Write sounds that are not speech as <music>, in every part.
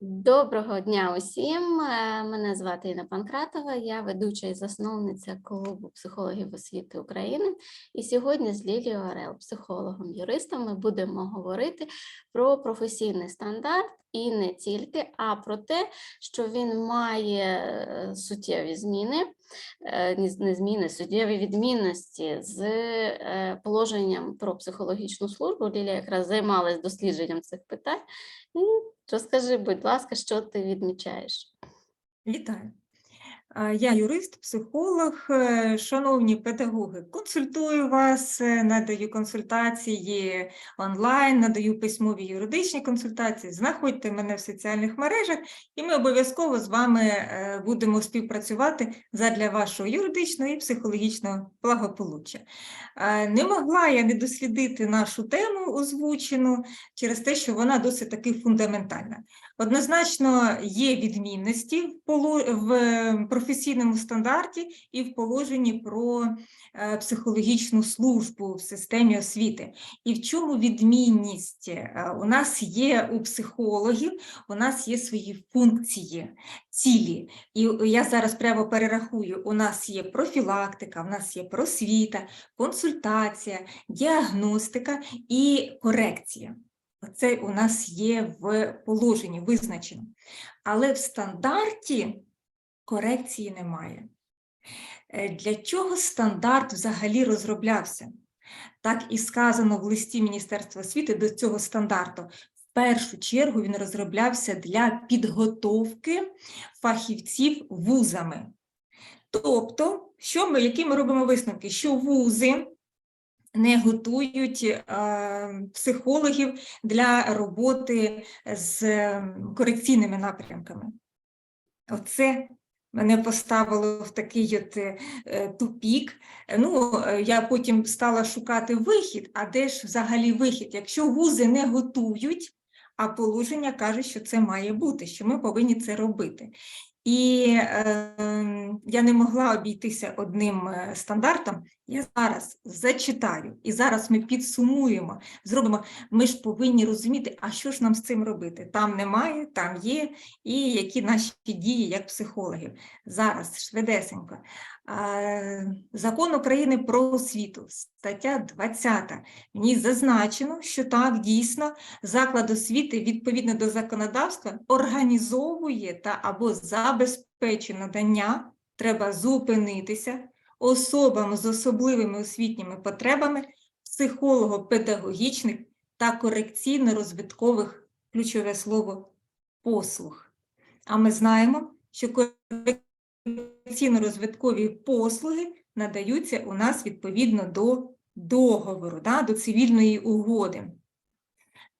Доброго дня усім. Е, Мене звати Інна Панкратова, я ведуча і засновниця клубу психологів освіти України. І сьогодні з Лілією Орел, психологом, юристом, ми будемо говорити про професійний стандарт і не тільки, а про те, що він має е, суттєві зміни, е, не зміни, суттєві відмінності з положенням про психологічну службу. Лілія якраз займалась дослідженням цих питань. Розкажи, будь ласка, що ти відмічаєш? Вітаю. Я юрист, психолог, е, шановні педагоги, консультую вас, е, надаю консультації онлайн, надаю письмові юридичні консультації. Знаходьте мене в соціальних мережах, і ми обов'язково з вами е, будемо співпрацювати задля вашого юридичного і психологічного благополуччя. Не могла я не дослідити нашу тему озвучену через те, що вона досить таки фундаментальна. Однозначно є відмінності в, професійному стандарті і в положенні про е, психологічну службу в системі освіти. І в чому відмінність? Е, У нас є у психологів, у нас є свої функції, цілі. І я зараз прямо перерахую: у нас є профілактика, у нас є просвіта, консультація, діагностика і корекція. Це у нас є в положенні визначено. Але в стандарті корекції немає. Е, Для чого стандарт взагалі розроблявся? Так і сказано в листі Міністерства освіти до цього стандарту. В першу чергу він розроблявся для підготовки фахівців вузами. Тобто, що ми, які ми робимо висновки? Що вузи не готують е, психологів для роботи з корекційними напрямками. Оце мене поставило в такий от е, е, тупік. Е, Ну, я потім стала шукати вихід, а де ж взагалі вихід? Якщо вузи не готують, а положення каже, що це має бути, що ми повинні це робити. І е, я не могла обійтися одним е, стандартом. Я зараз зачитаю, і зараз ми підсумуємо, зробимо. Ми ж повинні розуміти, а що ж нам з цим робити? Там немає, там є, і які наші дії як психологів. Зараз швидесенько. Закон України про освіту, стаття 20. В ній зазначено, що так, дійсно, заклад освіти відповідно до законодавства організовує та або забезпечує надання, треба зупинитися особам з особливими освітніми потребами психолого-педагогічних та корекційно-розвиткових ключове слово послуг. А ми знаємо, що корекційно-розвиткові послуги надаються у нас відповідно до договору, да, до цивільної угоди.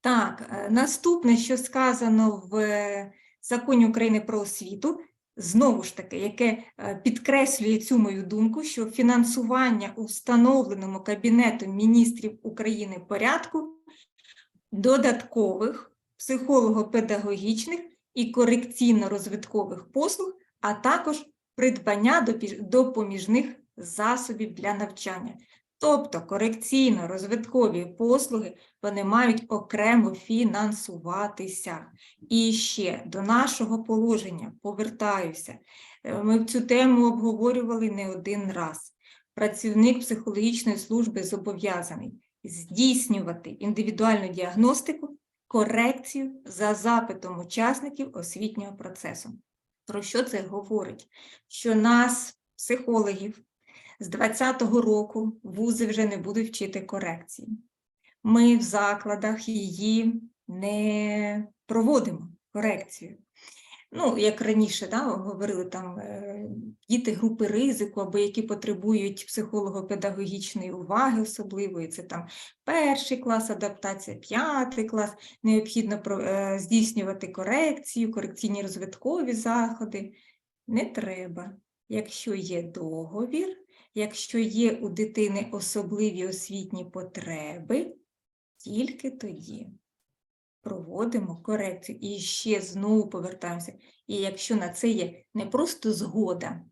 Так, е, наступне, що сказано в е, Законі України про освіту, знову ж таки, яке е, підкреслює цю мою думку, що фінансування у встановленому Кабінетом міністрів України порядку додаткових психолого-педагогічних і корекційно-розвиткових послуг, а також придбання допоміжних засобів для навчання. Тобто корекційно-розвиткові послуги вони мають окремо фінансуватися. І ще до нашого положення повертаюся. Е, Ми цю тему обговорювали не один раз. Працівник психологічної служби зобов'язаний здійснювати індивідуальну діагностику, корекцію за запитом учасників освітнього процесу. Про що це говорить? Що нас, психологів, з 2020 року вузи вже не будуть вчити корекції. Ми в закладах її не проводимо корекцію. Ну, як раніше да, говорили, там е, діти групи ризику або які потребують психолого-педагогічної уваги особливої, це там перший клас адаптація, п'ятий клас, необхідно е, здійснювати корекцію, корекційні розвиткові заходи. Не треба. Якщо є договір, якщо є у дитини особливі освітні потреби, тільки тоді проводимо корекцію і ще знову повертаємося. І якщо на це є не просто згода,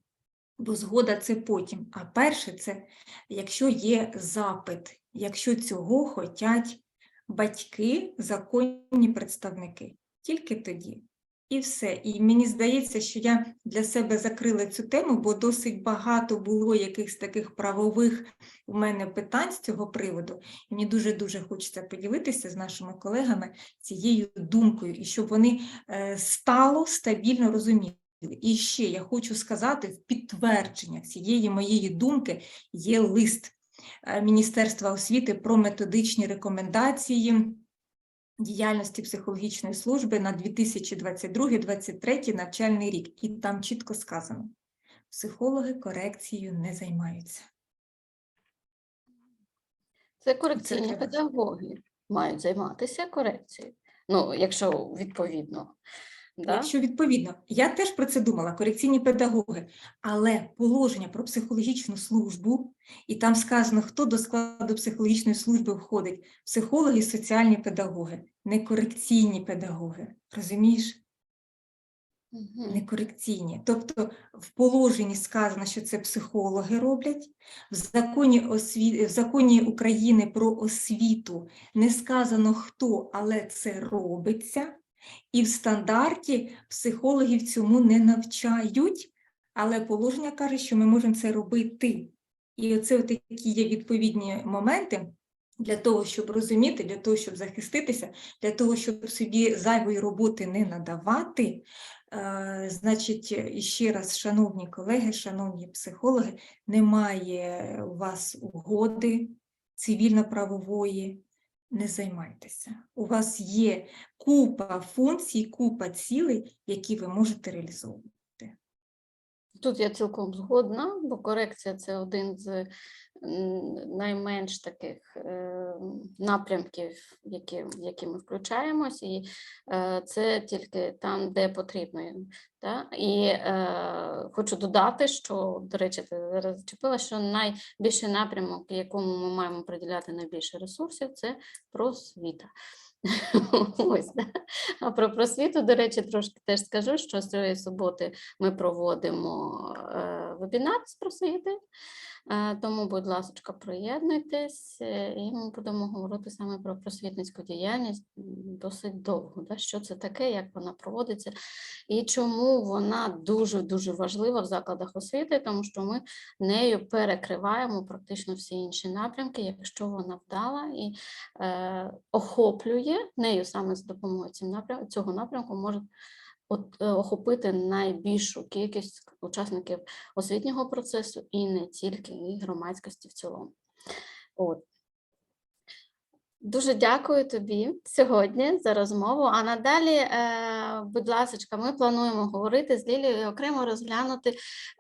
бо згода це потім, а перше це якщо є запит, якщо цього хочуть батьки, законні представники, тільки тоді. І все. І мені здається, що я для себе закрила цю тему, бо досить багато було якихось таких правових у мене питань з цього приводу. І мені дуже-дуже хочеться поділитися з нашими колегами цією думкою, і щоб вони е, стало стабільно розуміли. І ще я хочу сказати, в підтвердження цієї моєї думки є лист е, Міністерства освіти про методичні рекомендації діяльності психологічної служби на 2022-2023 навчальний рік. І там чітко сказано: психологи корекцією не займаються. Це корекційні Це педагоги мають займатися корекцією. Ну, якщо відповідно. Да? Якщо відповідно, я теж про це думала, корекційні педагоги, але положення про психологічну службу, і там сказано, хто до складу психологічної служби входить: психологи і соціальні педагоги, не корекційні педагоги. Розумієш? Мгм. некорекційні. Тобто в положенні сказано, що це психологи роблять, в законі, осві... в законі України про освіту не сказано хто, але це робиться, і в стандарті психологів цьому не навчають, але положення каже, що ми можемо це робити. І оце такі є відповідні моменти. Для того, щоб розуміти, для того, щоб захиститися, для того, щоб собі зайвої роботи не надавати, Е, Значить, ще раз, шановні колеги, шановні психологи, немає у вас угоди цивільно-правової, не займайтеся. У вас є купа функцій, купа цілей, які ви можете реалізовувати. Тут я цілком згодна, бо корекція це один з найменш таких е, напрямків, які, які ми включаємось, і е, це тільки там, де потрібно. Та? І е, хочу додати, що, до речі, ти зараз зачепила, що найбільший напрямок, якому ми маємо приділяти найбільше ресурсів, це просвіта. <laughs> Ось. А про просвіту, до речі, трошки теж скажу, що з цієї суботи ми проводимо е, вебінар з просвіти, тому, будь ласка, приєднуйтесь, е, і ми будемо говорити саме про просвітницьку діяльність досить довго. Да? Що це таке, як вона проводиться, і чому вона дуже-дуже важлива в закладах освіти, тому що ми нею перекриваємо практично всі інші напрямки, якщо вона вдала і е, охоплює нею саме з допомогою цього напрямку може е, охопити найбільшу кількість учасників освітнього процесу і не тільки, і громадськості в цілому. От. Дуже дякую тобі сьогодні за розмову. А надалі, е, будь ласка, ми плануємо говорити з Лілією і окремо розглянути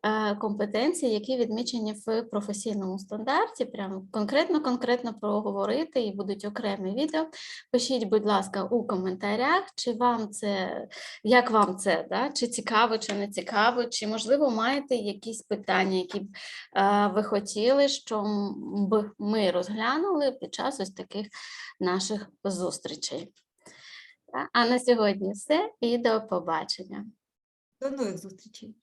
е, компетенції, які відмічені в професійному стандарті. Прямо конкретно конкретно проговорити і будуть окремі відео. Пишіть, будь ласка, у коментарях, чи вам це як вам це, да? чи цікаво, чи не цікаво, чи можливо маєте якісь питання, які б е, ви хотіли, що м- б ми розглянули під час ось таких наших зустрічей. А на сьогодні все і до побачення. До нових зустрічей!